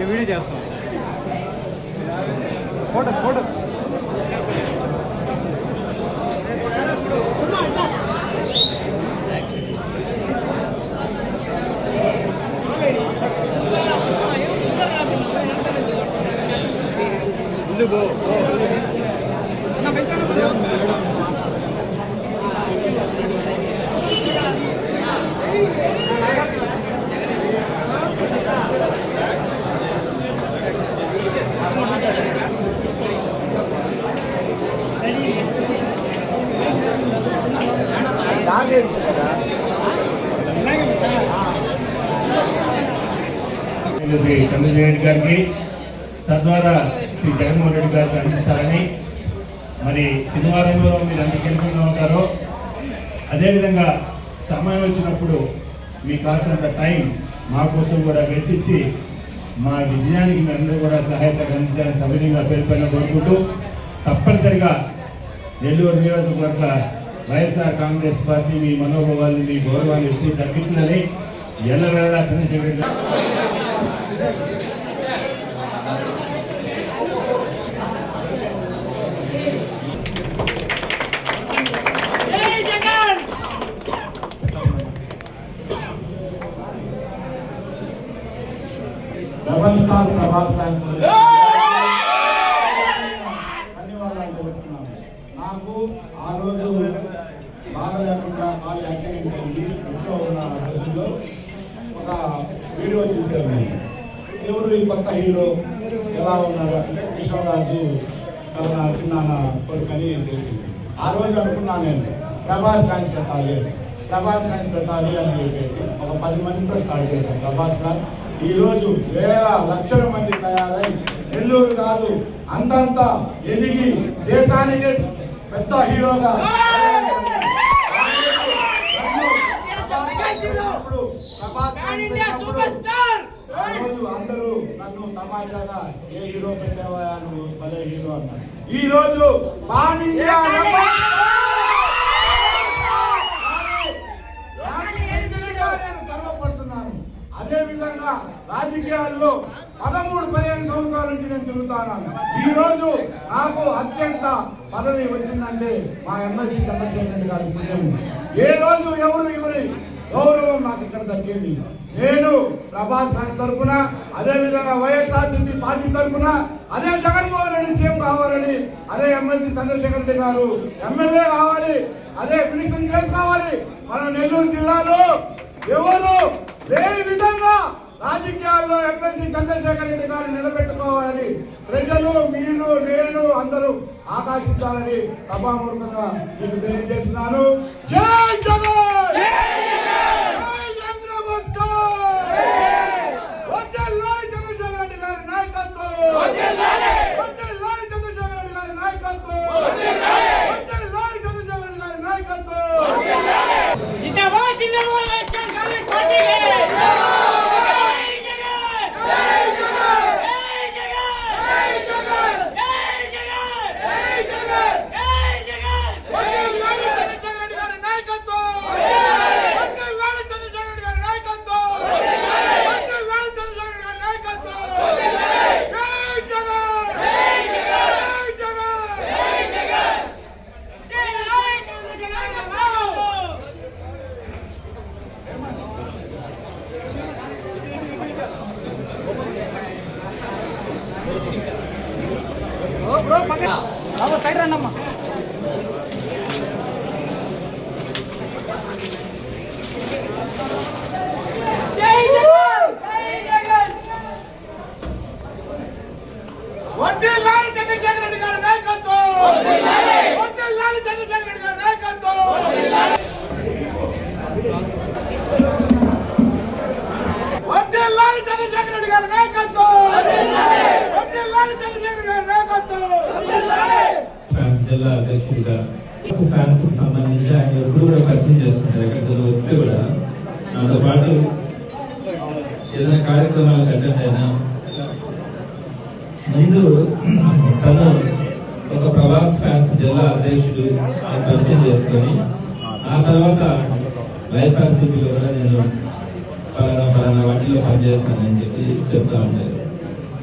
ఈ వీడియో చేస్తాం. Photos photos. Shri Chandrasekhar గారికి తద్వారా శ్రీ జగన్మోహన్ రెడ్డి గారికి అందించాలని మరి శనివారంలో మీరు అంత కీలకంగా ఉంటారో. అదేవిధంగా సమయం వచ్చినప్పుడు మీకు కాసినంత టైం మా కోసం కూడా వెచ్చించి మా విజయానికి మేమందరూ కూడా సహాయ సహకారం అందించాలని సవినీయంగా పేరు కోరుకుంటూ తప్పనిసరిగా నెల్లూరు నియోజకవర్గ వైఎస్ఆర్ కాంగ్రెస్ పార్టీ మీ మనోభావాన్ని మీ గౌరవాన్ని ఎప్పుడు తగ్గించిందని ఎల్లవేళలా చంద్రశేఖర్ గారు. స్టార్ ప్రభాస్ ఫ్యాన్స్ ధన్యవాదాలు తెలుపుతున్నాను నాకు ఆ రోజు బాగా లేకుండా కాలు యాక్సిడెంట్ అయ్యి ఇంట్లో ఉన్న రోజుల్లో. ఒక వీడియో చూశాను. నేను ఎవరు ఈ కొత్త హీరో? ఎలా ఉన్నారు అంటే కృష్ణరాజు చాలా చిన్న కొడుకని తెలిసింది. ఆ రోజు అనుకున్నాను నేను ప్రభాస్ ఫ్యాన్స్ పెట్టాలి. ప్రభాస్ ఫ్యాన్స్ పెట్టాలి అని చెప్పేసి ఒక పది మందితో స్టార్ట్ చేశాను. ప్రభాస్ ఫ్యాన్స్ ఈ రోజు వేల లక్షల మంది తయారై నెల్లూరు కాదు అంతంతా ఎదిగి దేశానికి పెద్ద హీరోగా అందరూ నన్ను తమాషాగా ఏ హీరో పెట్టావా? నువ్వు భలే హీరో అన్నారు ఈ రోజు పాన్ ఇండియా రాజకీయాల్లో పదమూడు పదిహేను సంవత్సరాల నుంచి నేను తిరుగుతాను. ఈ రోజు నాకు అత్యంత పదవి వచ్చిందంటే మా ఎమ్మెల్సీ చంద్రశేఖర్ రెడ్డి గారి పుణ్యం ఏ రోజు ఎవరు ఇవ్వని గౌరవం నాకు ఇక్కడ దక్కింది. నేను ప్రభాస్ ఫ్యాన్స్ తరపున అదే విధంగా వైఎస్ఆర్సీపీ పార్టీ తరపున అదే జగన్మోహన్ రెడ్డి సీఎం కావాలని అదే ఎమ్మెల్సీ చంద్రశేఖర్ రెడ్డి గారు ఎమ్మెల్యే కావాలి అదే మినిస్టర్ చేసుకోవాలి మన నెల్లూరు జిల్లాలో ఎవరు లేని విధంగా రాజకీయాల్లో ఎమ్మెల్సీ చంద్రశేఖర్ రెడ్డి గారు నిలబెట్టుకోవాలని ప్రజలు మీరు నేను అందరూ ఆకాశించాలని సభామూర్ఖంగా మీకు తెలియజేస్తున్నాను. జై జగన్ జై చంద్రబాబు వడ్డెల్లాలి చంద్రశేఖర్ రెడ్డి గారి నాయకత్వం వడ్డెల్లాలి చంద్రశేఖర్ రెడ్డి గారి నాయకత్వం వడ్డెల్లాలి చంద్రశేఖర్ రెడ్డి గారి నాయకత్వం జిందాబాద్ జిందాబాద్ వైఎస్ఆర్ కాంగ్రెస్ పార్టీ జై జగన్ జై జగన్ జై జగన్ జై జగన్ జై జగన్ జై జగన్ వడ్డెల్లాలి చంద్రశేఖర్ రెడ్డి గారి నాయకత్వం వడ్డెల్లాలి చంద్రశేఖర్ రెడ్డి గారి నాయకత్వం వడ్డెల్లాలి చంద్రశేఖర్ రెడ్డి గారి నాయకత్వం జై జగన్ జై జగన్ జై జగన్ జై లాలి చంద్రశేఖర్ గారి నాయకత్వం బ్రో పక్కన అమ్మ సైడ్ రండి అమ్మా జై జగన్ జై జగన్ వడ్డెల్లాలి చంద్రశేఖర్ రెడ్డి గారి నాయకత్వం వడ్డెల్లాలి చంద్రశేఖర్ రెడ్డి గారి నాయకత్వం వడ్డెల్లాలి చంద్రశేఖర్ రెడ్డి గారి నాయకత్వం వడ్డెల్లాలి చంద్రశేఖర్ రెడ్డి గారి నాయకత్వం ఫ్రాన్స్ జిల్లా అధ్యక్షుడిగా ఫ్యాన్స్కి సంబంధించి ఆయన ఎప్పుడు కూడా పరిచయం చేసుకుంటారు. ఎక్కడికి వస్తే కూడా నాతో పాటు ఏదైనా కార్యక్రమాలకు అటెండ్ అయినా ముందు తను ఒక ప్రభాస్ ఫ్యాన్స్ జిల్లా అధ్యక్షుడు ఆయన పరిచయం చేసుకొని ఆ తర్వాత వైఎస్ఆర్సీపీలో కూడా నేను పలానా పలానా వాటిలో పనిచేస్తానని చెప్పి చెప్తా ఉంటాను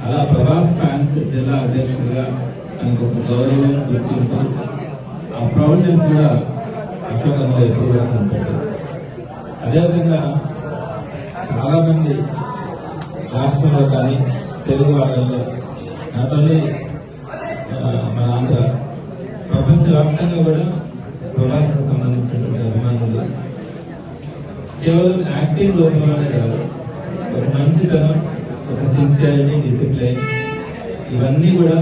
అలా ప్రభాస్ ఫ్యాన్స్ జిల్లా అధ్యక్షుడిగా ఆయనకు ఒక గౌరవం గుర్తింపు ఆ ప్రౌడ్నెస్ కూడా అశోకంలో ఎక్కువగా ఉంటుంది అదేవిధంగా చాలా మంది రాష్ట్రంలో కానీ తెలుగు వాళ్ళలో నాట్ ఓన్లీ మన ఆంధ్ర ప్రపంచవ్యాప్తంగా కూడా ప్రభాస్కి సంబంధించినటువంటి అభిమానులు కేవలం యాక్టింగ్ లోపలనే కాదు ఒక మంచితనం ఒక సిన్సియారిటీ డిసిప్లైన్ ఇవన్నీ కూడా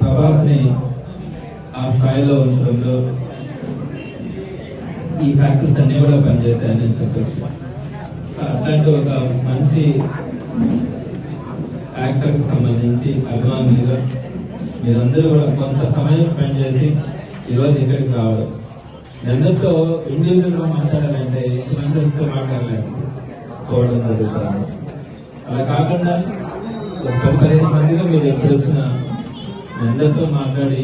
ప్రభాస్ని ఆ స్థాయిలో ఉంచడంలో ఈ ఫ్యాక్టర్స్ అన్ని కూడా పనిచేస్తాయని చెప్పచ్చు. సో అట్లాంటి ఒక మంచి యాక్టర్కి సంబంధించి అభిమానులుగా మీరందరూ కూడా కొంత సమయం స్పెండ్ చేసి ఈరోజు ఇక్కడికి రావడం. అందరితో ఇండివిజువల్గా మాట్లాడాలంటే ఇంతమందితో మాట్లాడాలంటే పోవడం జరుగుతుంది. అలా కాకుండా ఒక పదిహేను మందిగా మీరు ఎప్పుడు వచ్చినా అందరితో మాట్లాడి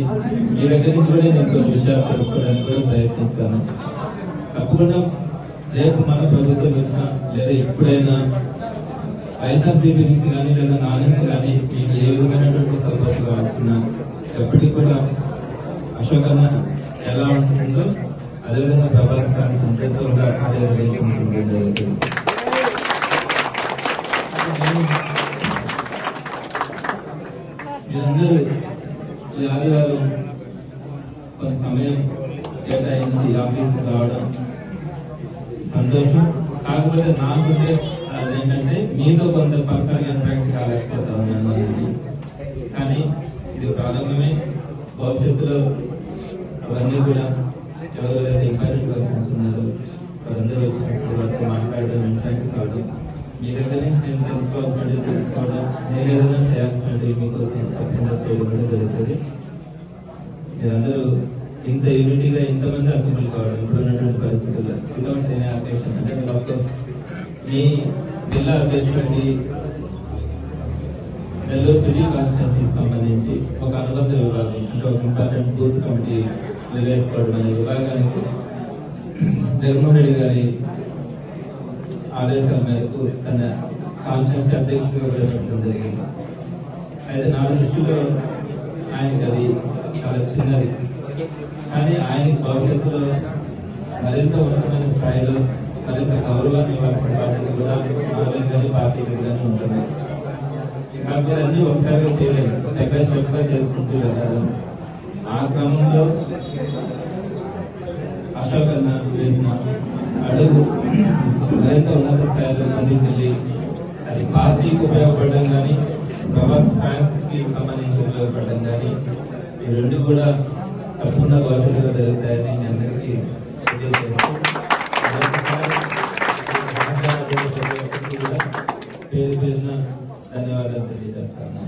మీ దగ్గర నుంచి కూడా నేను కొన్ని విషయాలు తెలుసుకోవడానికి కూడా ప్రయత్నిస్తాను. తప్పకుండా రేపు మన ప్రభుత్వం వచ్చినా లేదా ఎప్పుడైనా వైఎస్ఆర్సీపీ నుంచి కానీ లేదా నా నుంచి కానీ మీకు ఏ విధమైనటువంటి సపోర్ట్ కావాల్సిన ఎప్పటికి కూడా అశోక్ అన్న ఎలా ఉంటుందో అదేవిధంగా ప్రభాస్ ఫ్యాన్స్ అందరితో కూడా అదే రిలేషన్స్ ఉండడం జరుగుతుంది మీరందరూ ఈ ఆదివారం కొంత సమయం కేటాయించి ఆఫీస్కి రావడం కాకపోతే నా నాకుంటే ఏంటంటే మీతో కొంత పర్సనల్ ఇంట్రాక్ట్ కాలేకపోతా ఉన్నాను కానీ ఇది ప్రారంభమే. భవిష్యత్తులో అవన్నీ కూడా ఎవరెవరైతే ఇంపార్టెంట్ పర్సన్స్ ఉన్నారో వారందరూ వచ్చినప్పుడు వారితో మాట్లాడడం ఇంట్రాక్ట్ కావడం. మీ దగ్గర నుంచి నేను తెలుసుకోవాల్సినవి తెలుసుకోవడం నేను ఏదైనా చేయాల్సినవి మీకోసం తప్పకుండా చేయడం కూడా జరుగుతుంది. మీరందరూ ఇంత యూనిటీగా ఇంతమంది అసెంబ్లీ కావడం ఇప్పుడున్నటువంటి పరిస్థితుల్లో. వితౌట్ ఎనీ అకేషన్ అంటే మీరు ఆఫ్కోర్స్ మీ జిల్లా అధ్యక్షుడి నెల్లూరు సిటీ కాన్స్టిట్యూన్సీకి సంబంధించి ఒక అనుబంధ విభాగం అంటే ఒక ఇంపార్టెంట్ బూత్ కమిటీ వేసుకోవడం అనే విభాగానికి జగన్మోహన్ రెడ్డి గారి ఆదేశాల మేరకు తన కాన్స్టిట్యూన్సీ అధ్యక్షుడిగా పెట్టడం జరిగింది. అయితే నా దృష్టిలో ఆయనకి అది చాలా చిన్నది. కానీ ఆయన భవిష్యత్తులో మరింత ఉన్నతమైన స్థాయిలో మరింత గౌరవాన్ని ఇవ్వాల్సిన బాధ్యత కూడా నాలుగు కానీ ఉంటుంది. కాబట్టి అన్ని ఒకసారిగా చేయలేదు స్టెప్ బై స్టెప్గా చేసుకుంటూ వెళ్ళారు ఆ క్రమంలో అశోక్ అన్న వేసిన అడుగు మరింత ఉన్నత స్థాయిలో ముందుకెళ్ళి అది పార్టీకి ఉపయోగపడడం కానీ ప్రభాస్ ఫ్యాన్స్కి సంబంధించి ఉపయోగపడడం కానీ ఈ రెండు కూడా తప్పకుండా భవిష్యత్తులో జరుగుతాయని మీ అందరికీ పేరు పేరున ధన్యవాదాలు తెలియజేస్తాను